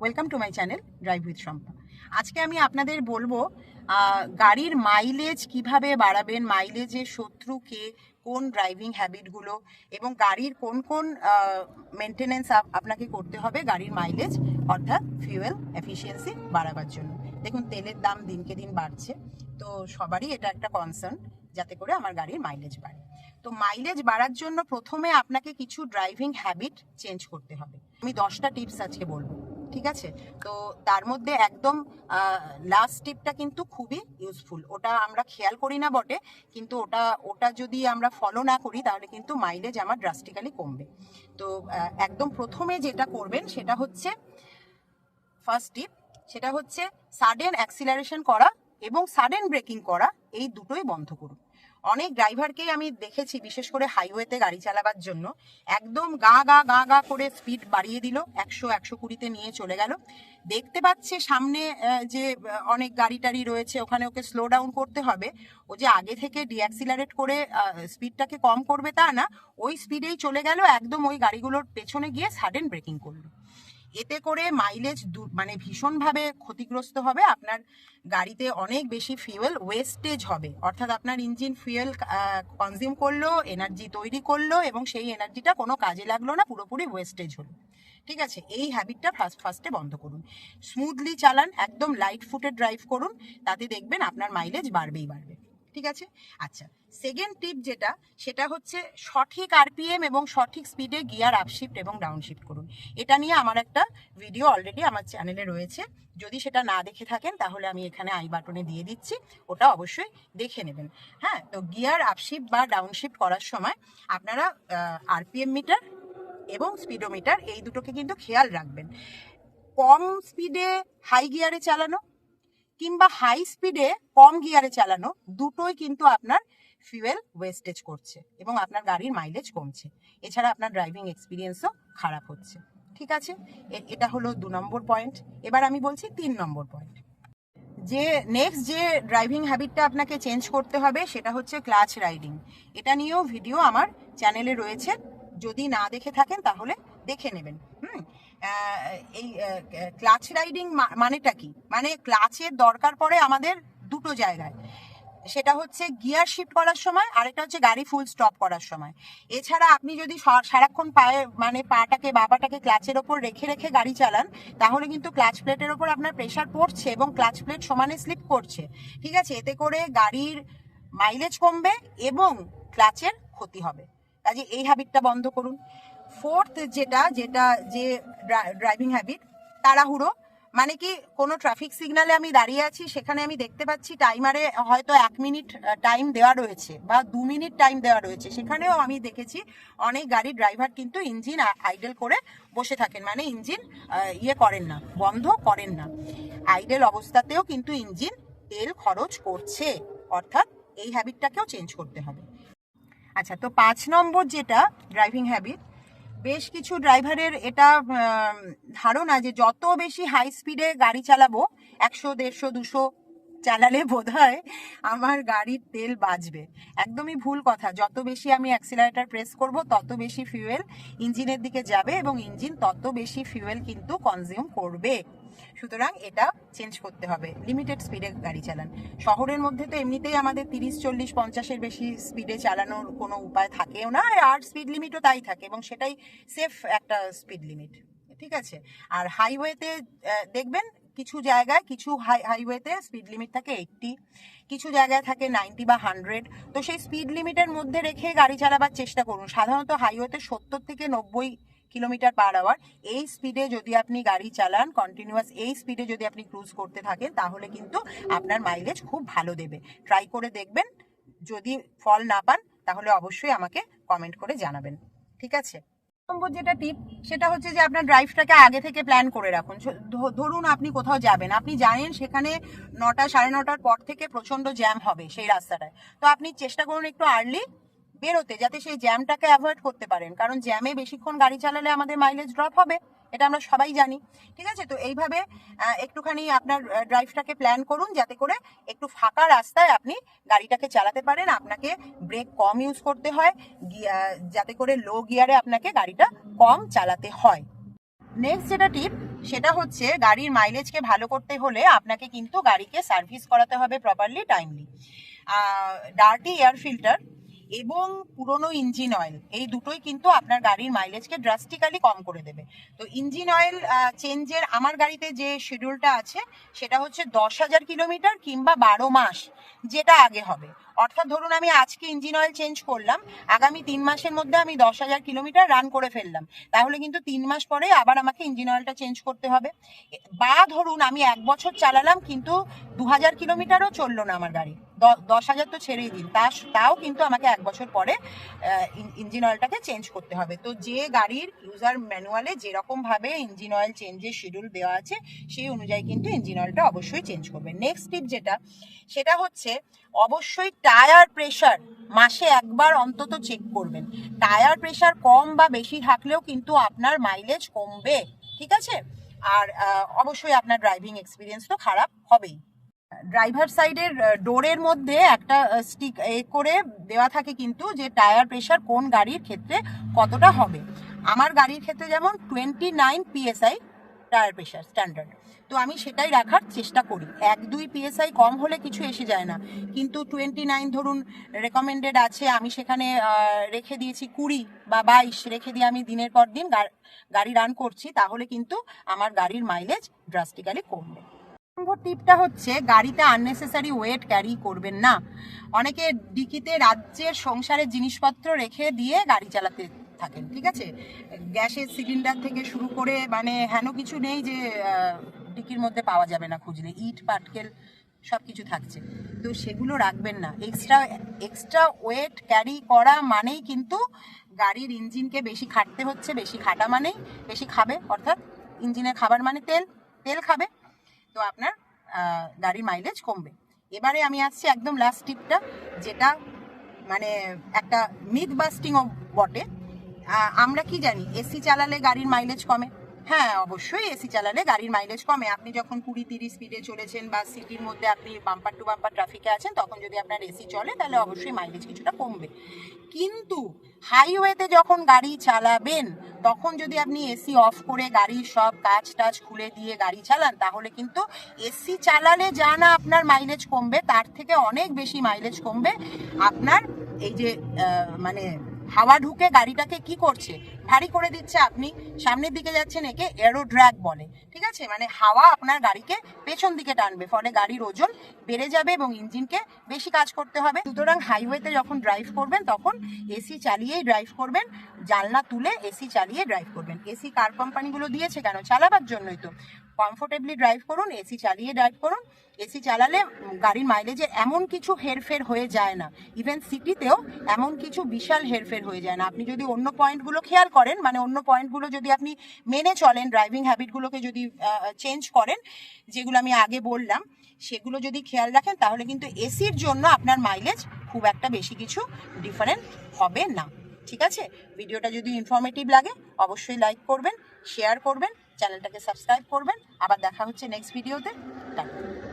Welcome to my channel drive with Shampa আজকে আমি আপনাদের বলব গাড়ির মাইলেজ কীভাবে বাড়াবেন মাইলেজের শত্রু কে কোন ড্রাইভিং হ্যাবিটগুলো এবং গাড়ির কোন কোন মেনটেনেন্স আপনাকে করতে হবে গাড়ির মাইলেজ অর্থাৎ ফিউয়েল এফিসিয়েন্সি বাড়াবার জন্য। দেখুন, তেলের দাম দিনকে দিন বাড়ছে, তো সবারই এটা একটা কনসার্ন যাতে করে আমার গাড়ির মাইলেজ বাড়ে। তো মাইলেজ বাড়ার জন্য প্রথমে আপনাকে কিছু ড্রাইভিং হ্যাবিট চেঞ্জ করতে হবে। আমি দশটা টিপস আজকে বলব। ঠিক আছে? তো তার মধ্যে একদম লাস্ট টিপটা কিন্তু খুবই ইউজফুল ওটা আমরা খেয়াল করি না বটে, কিন্তু ওটা ওটা যদি আমরা ফলো না করি, তাহলে কিন্তু মাইলেজ আমার ড্রাস্টিক্যালি কমবে। তো একদম প্রথমে যেটা করবেন, সেটা হচ্ছে ফার্স্ট টিপ সেটা হচ্ছে সাডেন অ্যাক্সিলারেশন করা এবং সাডেন ব্রেকিং করা, এই দুটোই বন্ধ করুন। অনেক ড্রাইভারকেই আমি দেখেছি, বিশেষ করে হাইওয়েতে গাড়ি চালাবার জন্য। একদম গা গা গা গা করে স্পিড বাড়িয়ে দিল, একশো একশো কুড়িতে নিয়ে চলে গেল। দেখতে পাচ্ছে সামনে যে অনেক গাড়ি টাড়ি রয়েছে, ওখানে ওকে স্লো ডাউন করতে হবে। ও যে আগে থেকে ডিঅ্যাক্সিলারেট করে স্পিডটাকে কম করবে তা না, ওই স্পিডেই চলে গেল, একদম ওই গাড়িগুলোর পেছনে গিয়ে সাডেন ব্রেকিং করল। এতে করে মাইলেজ মানে ভীষণভাবে ক্ষতিগ্রস্ত হবে। আপনার গাড়িতে অনেক বেশি ফিউয়েল ওয়েস্টেজ হবে। অর্থাৎ আপনার ইঞ্জিন ফিউয়েল কনজিউম করল এনার্জি তৈরি করল এবং সেই এনার্জিটা কোনো কাজে লাগল না, পুরোপুরি ওয়েস্টেজ হলো। ঠিক আছে? এই হ্যাবিটটা ফার্স্ট ফার্স্টে বন্ধ করুন। স্মুথলি চালান, একদম লাইট ফুটে ড্রাইভ করুন, তাতে দেখবেন আপনার মাইলেজ বাড়বেই বাড়বে। ঠিক আছে? আচ্ছা সেকেন্ড টিপ যেটা, সেটা হচ্ছে সঠিক আরপিএম এবং সঠিক স্পিডে গিয়ার আপশিফট এবং ডাউনশিফট করুন। এটা নিয়ে আমার একটা ভিডিও অলরেডি আমার চ্যানেলে রয়েছে। যদি সেটা না দেখে থাকেন, তাহলে আমি এখানে আই বাটনে দিয়ে দিচ্ছি। ওটা অবশ্যই দেখে নেবেন। হ্যাঁ তো গিয়ার আপশিফট বা ডাউনশিফট করার সময় আপনারা আরপিএম মিটার এবং স্পিডোমিটার এই দুটোকে কিন্তু খেয়াল রাখবেন। কম স্পিডে হাই গিয়ারে চালানো কিংবা হাই স্পিডে কম গিয়ারে চালানো দুটোই কিন্তু আপনার ফিউয়েল ওয়েস্টেজ করছে এবং আপনার গাড়ির মাইলেজ কমছে। এছাড়া আপনার ড্রাইভিং এক্সপিরিয়েন্সও খারাপ হচ্ছে। ঠিক আছে? এটা হলো দু নম্বর পয়েন্ট এবার আমি বলছি তিন নম্বর পয়েন্ট যে নেক্সট যে ড্রাইভিং হ্যাবিটটা আপনাকে চেঞ্জ করতে হবে সেটা হচ্ছে ক্লাচ রাইডিং এটা নিয়েও ভিডিও আমার চ্যানেলে রয়েছে। যদি না দেখে থাকেন তাহলে দেখে নেবেন। হুম? এই ক্লাচ রাইডিং মানেটা কি? মানে ক্লাচের দরকার পড়ে আমাদের দুটো জায়গায়। সেটা হচ্ছে গিয়ার শিফট করার সময় আরেকটা হচ্ছে গাড়ি ফুল স্টপ করার সময়। এছাড়া আপনি যদি সারাক্ষণ পায়ে মানে পাটাকে বাবাটাকে ক্লাচের ওপর রেখে রেখে গাড়ি চালান, তাহলে কিন্তু ক্লাচ প্লেটের ওপর আপনার প্রেশার পড়ছে এবং ক্লাচ প্লেট সমানে স্লিপ করছে। ঠিক আছে? এতে করে গাড়ির মাইলেজ কমবে এবং ক্লাচের ক্ষতি হবে। কাজে এই হ্যাবিটটা বন্ধ করুন। ফোর্থ যেটা যেটা যে ড্রাইভিং হ্যাবিট তাড়াহুড়ো। মানে কি, কোনো ট্রাফিক সিগনালে আমি দাঁড়িয়ে আছি, সেখানে আমি দেখতে পাচ্ছি টাইমারে হয়তো এক মিনিট টাইম দেওয়া রয়েছে বা দু মিনিট টাইম দেওয়া রয়েছে। সেখানেও আমি দেখেছি অনেক গাড়ির ড্রাইভার কিন্তু ইঞ্জিন আইডেল করে বসে থাকেন। মানে ইঞ্জিন ইয়ে করেন না, বন্ধ করেন না। আইডেল অবস্থাতেও কিন্তু ইঞ্জিন তেল খরচ করছে। অর্থাৎ এই হ্যাবিটটাকেও চেঞ্জ করতে হবে। আচ্ছা তো পাঁচ নম্বর যেটা ড্রাইভিং হ্যাবিট বেশ কিছু ড্রাইভারের এটা ধারণা যে যত বেশি হাই স্পিডে গাড়ি চালাবো, একশো, দেড়শো, দুশো চালালে বোধ হয় আমার গাড়ির তেল বাঁচবে একদমই ভুল কথা। যত বেশি আমি অ্যাক্সিলারেটার প্রেস করব, তত বেশি ফিউয়েল ইঞ্জিনের দিকে যাবে এবং ইঞ্জিন তত বেশি ফিউয়েল কিন্তু কনজিউম করবে। সুতরাং এটা চেঞ্জ করতে হবে। লিমিটেড স্পিডে গাড়ি চালান। শহরের মধ্যে তো এমনিতেই আমাদের তিরিশ, চল্লিশ, পঞ্চাশের বেশি স্পিডে চালানোর কোনো উপায় থাকেও না। আর স্পিড লিমিটও তাই থাকে এবং সেটাই সেফ একটা স্পিড লিমিট ঠিক আছে? আর হাইওয়েতে দেখবেন কিছু জায়গায় কিছু হাই হাইওয়েতে স্পিড লিমিট থাকে এইটটি কিছু জায়গায় থাকে নাইনটি বা হান্ড্রেড তো সেই স্পিড লিমিটের মধ্যে রেখে গাড়ি চালাবার চেষ্টা করুন। সাধারণত হাইওয়েতে সত্তর থেকে নব্বই কিলোমিটার পার আওয়ার এই স্পিডে যদি আপনি গাড়ি চালান কন্টিনিউয়াস এই স্পিডে যদি আপনি ক্রুজ করতে থাকেন, তাহলে কিন্তু আপনার মাইলেজ খুব ভালো দেবে। ট্রাই করে দেখবেন। যদি ফল না পান, তাহলে অবশ্যই আমাকে কমেন্ট করে জানাবেন। ঠিক আছে? নম্বর যেটা টিপ সেটা হচ্ছে যে আপনার ড্রাইভটাকে আগে থেকে প্ল্যান করে রাখুন। ধরুন আপনি কোথাও যাবেন, আপনি জানেন সেখানে নটা সাড়ে নটার পর থেকে প্রচণ্ড জ্যাম হবে সেই রাস্তাটায়। তো আপনি চেষ্টা করুন একটু আর্লি বেরোতে যাতে সেই জ্যামটাকে অ্যাভয়েড করতে পারেন। কারণ জ্যামে বেশিক্ষণ গাড়ি চালালে আমাদের মাইলেজ ড্রপ হবে, এটা আমরা সবাই জানি। ঠিক আছে? তো এইভাবে একটুখানি আপনার ড্রাইভটাকে প্ল্যান করুন যাতে করে একটু ফাঁকা রাস্তায় আপনি গাড়িটাকে চালাতে পারেন। আপনাকে ব্রেক কম ইউজ করতে হয় যাতে করে লো গিয়ারে আপনাকে গাড়িটা কম চালাতে হয়। নেক্সট যেটা টিপ সেটা হচ্ছে গাড়ির মাইলেজকে ভালো করতে হলে আপনাকে কিন্তু গাড়িকে সার্ভিস করাতে হবে properly timely dirty air filter এবং পুরনো ইঞ্জিন অয়েল এই দুটোই কিন্তু আপনার গাড়ির মাইলেজকে ড্রাস্টিক্যালি কম করে দেবে। তো ইঞ্জিন অয়েল চেঞ্জের আমার গাড়িতে যে শিডিউলটা আছে, সেটা হচ্ছে দশ হাজার কিলোমিটার কিংবা বারো মাস, যেটা আগে হবে। অর্থাৎ ধরুন আমি আজকে ইঞ্জিন অয়েল চেঞ্জ করলাম, আগামী তিন মাসের মধ্যে আমি দশ হাজার কিলোমিটার রান করে ফেললাম। তাহলে কিন্তু তিন মাস পরে আবার আমাকে ইঞ্জিন অয়েলটা চেঞ্জ করতে হবে। বা ধরুন আমি এক বছর চালালাম, কিন্তু দু হাজার কিলোমিটারও চলল না আমার গাড়ি। দশ হাজার তো ছেড়েই দিন। তা তাও কিন্তু আমাকে এক বছর পরে ইঞ্জিন অয়েলটাকে চেঞ্জ করতে হবে। তো যে গাড়ির ইউজার ম্যানুয়ালে যেরকম ভাবে ইঞ্জিন অয়েল চেঞ্জের শিডিউল দেওয়া আছে, সেই অনুযায়ী কিন্তু ইঞ্জিন অয়েলটা অবশ্যই চেঞ্জ করবে। নেক্সট টিপ যেটা, সেটা হচ্ছে অবশ্যই টায়ার প্রেশার মাসে একবার অন্তত চেক করবেন। টায়ার প্রেশার কম বা বেশি থাকলেও কিন্তু আপনার মাইলেজ কমবে, ঠিক আছে? আর অবশ্যই আপনার ড্রাইভিং এক্সপিরিয়েন্স তো খারাপ হবেই। ড্রাইভার সাইডের ডোরের মধ্যে একটা স্টিক এ করে দেওয়া থাকে কিন্তু যে টায়ার প্রেশার কোন গাড়ির ক্ষেত্রে কতটা হবে। আমার গাড়ির ক্ষেত্রে যেমন twenty nine PSI tyre pressure standard তো আমি সেটাই রাখার চেষ্টা করি। এক, দুই পিএসআই কম হলে কিছু এসে যায় না। কিন্তু টোয়েন্টি নাইন ধরুন রেকমেন্ডেড আছে, আমি সেখানে রেখে দিয়েছি কুড়ি বা বাইশ, রেখে দিয়ে আমি দিনের পর দিন গাড়ি রান করছি, তাহলে কিন্তু আমার গাড়ির মাইলেজ ড্রাস্টিক্যালি কমবে। নম্বর টিপটা হচ্ছে, গাড়িতে আননেসেসারি ওয়েট ক্যারি করবেন না। অনেকে ডিকিতে রাজ্যের সংসারের জিনিসপত্র রেখে দিয়ে গাড়ি চালাতে থাকেন, ঠিক আছে? গ্যাসের সিলিন্ডার থেকে শুরু করে মানে হেন কিছু নেই যে ডিকির মধ্যে পাওয়া যাবে না খুঁজলে, ইট, পাটকেল সব কিছু থাকছে। তো সেগুলো রাখবেন না। এক্সট্রা এক্সট্রা ওয়েট ক্যারি করা মানেই কিন্তু গাড়ির ইঞ্জিনকে বেশি খাটতে হচ্ছে, বেশি খাটা মানেই বেশি খাবে, অর্থাৎ ইঞ্জিনের খাবার মানে তেল তেল খাবে তো আপনার গাড়ির মাইলেজ কমবে। এবারে আমি আসছি একদম লাস্ট টিপটা যেটা মানে একটা মিথ বাস্টিংও বটে। আমরা কি জানি এসি চালালে গাড়ির মাইলেজ কমে। হ্যাঁ অবশ্যই এসি চালালে গাড়ির মাইলেজ কমে। আপনি যখন কুড়ি তিরিশ স্পিডে চলেছেন বা সিটির মধ্যে আপনি বাম্পার টু বাম্পার ট্রাফিকে আছেন, তখন যদি আপনার এসি চলে, তাহলে অবশ্যই মাইলেজ কিছুটা কমবে। কিন্তু হাইওয়েতে যখন গাড়ি চালাবেন, তখন যদি আপনি এসি অফ করে গাড়ির সব কাজ টাজ খুলে দিয়ে গাড়ি চালান, তাহলে কিন্তু এসি চালালে যা না আপনার মাইলেজ কমবে, তার থেকে অনেক বেশি মাইলেজ কমবে। আপনার এই যে মানে হাওয়া ঢুকে গাড়িটাকে কি করছে? ভারী করে দিচ্ছে আপনি। সামনের দিকে যাচ্ছেন একে এরো ড্র্যাগ বলে। ঠিক আছে? মানে হাওয়া আপনার গাড়িকে পেছন দিকে টানবে। ফলে গাড়ির ওজন বেড়ে যাবে এবং ইঞ্জিনকে বেশি কাজ করতে হবে। সুতরাং হাইওয়েতে যখন ড্রাইভ করবেন, তখন এসি চালিয়েই ড্রাইভ করবেন। জানলা তুলে এসি চালিয়ে ড্রাইভ করবেন। এসি কার কোম্পানিগুলো দিয়েছে কেন? চালাবার জন্যই তো। কমফোর্টেবলি ড্রাইভ করুন এসি চালিয়ে ড্রাইভ করুন। এসি চালালে গাড়ির মাইলেজে এমন কিছু হেরফের হয়ে যায় না। ইভেন সিটিতেও এমন কিছু বিশাল হেরফের হয়ে যায় না। আপনি যদি অন্য পয়েন্টগুলো খেয়াল করেন মানে অন্য পয়েন্টগুলো যদি আপনি মেনে চলেন ড্রাইভিং হ্যাবিটগুলোকে যদি চেঞ্জ করেন, যেগুলো আমি আগে বললাম, সেগুলো যদি খেয়াল রাখেন, তাহলে কিন্তু এসির জন্য আপনার মাইলেজ খুব একটা বেশি কিছু ডিফারেন্ট হবে না। ঠিক আছে? ভিডিওটা যদি ইনফরমেটিভ লাগে, অবশ্যই লাইক করবেন শেয়ার করবেন। চ্যানেলটাকে সাবস্ক্রাইব করবেন। আবার দেখা হচ্ছে নেক্সট ভিডিওতে টাটা।